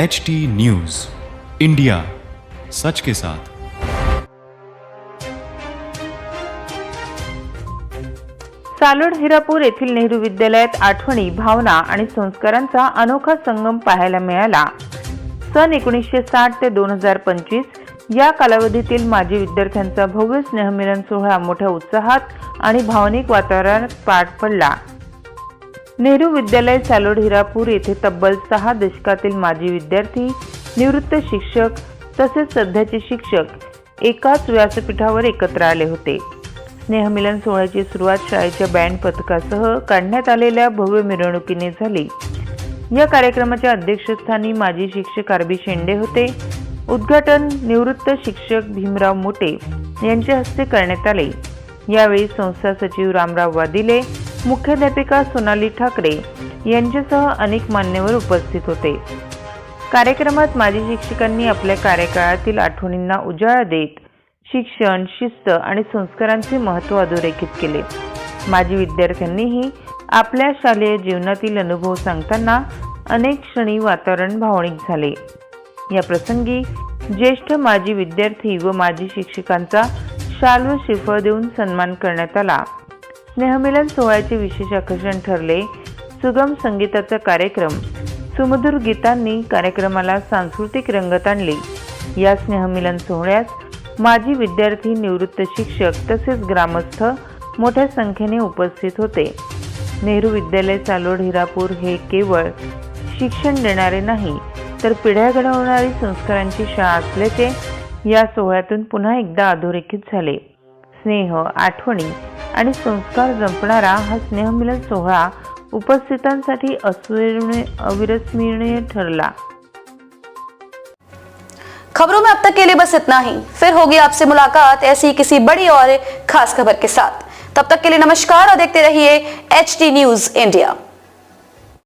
H T news India सच के साथ सालोड हिरापूर येथील नेहरू विद्यालयात आठवणी भावना आणि संस्कारांचा अनोखा संगम पाहायला मिळाला. सन एकोणीसशे साठ ते दोन हजार पंचवीस या कालावधीतील माजी विद्यार्थ्यांचा भव्य स्नेहमिलन सोहळा मोठ्या उत्साहात आणि भावनिक वातावरणात पार पडला. नेहरू विद्यालय सालोड हिरापूर येथे तब्बल सहा दशकातील माजी विद्यार्थी निवृत्त शिक्षक तसेच सध्याचे शिक्षक एकाच व्यासपीठावर एकत्र आले होते. स्नेहमिलन सोहळ्याची सुरुवात शाळेच्या बँड पथकासह काढण्यात आलेल्या भव्य मिरवणुकीने झाली. या कार्यक्रमाच्या अध्यक्षस्थानी माजी शिक्षक आरबी शेंडे होते. उद्घाटन निवृत्त शिक्षक भीमराव मोटे यांच्या हस्ते करण्यात आले. यावेळी संस्था सचिव रामराव वादिले मुख्याध्यापिका सोनाली ठाकरे यांच्यासह अनेक मान्यवर उपस्थित होते. कार्यक्रमात माजी शिक्षकांनी आपल्या कार्यकाळातील आठवणींना उजाळा देत शिक्षण शिस्त आणि संस्कारांचे महत्त्व अधोरेखित केले. माजी विद्यार्थ्यांनीही आपल्या शालेय जीवनातील अनुभव सांगताना अनेक क्षणी वातावरण भावनिक झाले. या प्रसंगी ज्येष्ठ माजी विद्यार्थी व माजी शिक्षकांचा शाल व श्रीफळ देऊन सन्मान करण्यात आला. स्नेहमिलन सोहळ्याचे विशेष आकर्षण ठरले. सुगम संगीताचा कार्यक्रम. सुमधुर गीतांनी कार्यक्रमाला सांस्कृतिक रंगत आणली. या स्नेहमिलन सोहळ्यास माजी विद्यार्थी निवृत्त शिक्षक तसेच ग्रामस्थ मोठ्या संख्येने उपस्थित होते. नेहरू विद्यालय चालोड हिरापूर हे केवळ शिक्षण देणारे नाही तर पिढ्या घडवणारी संस्कारांची शाळा असल्याचे या सोहळ्यातून पुन्हा एकदा अधोरेखित झाले. स्नेह आठवणी. आणि संस्कार जपणारा हा स्नेहमिलन सोहळा उपस्थितांसाठी अविस्मरणीय ठरला. खबरों में अब तक के लिए बस इतना ही। फिर होगी आपसे मुलाकात ऐसी किसी बड़ी और खास खबर के साथ। तब तक के लिए नमस्कार और देखते रहिए एच टी न्यूज़ इंडिया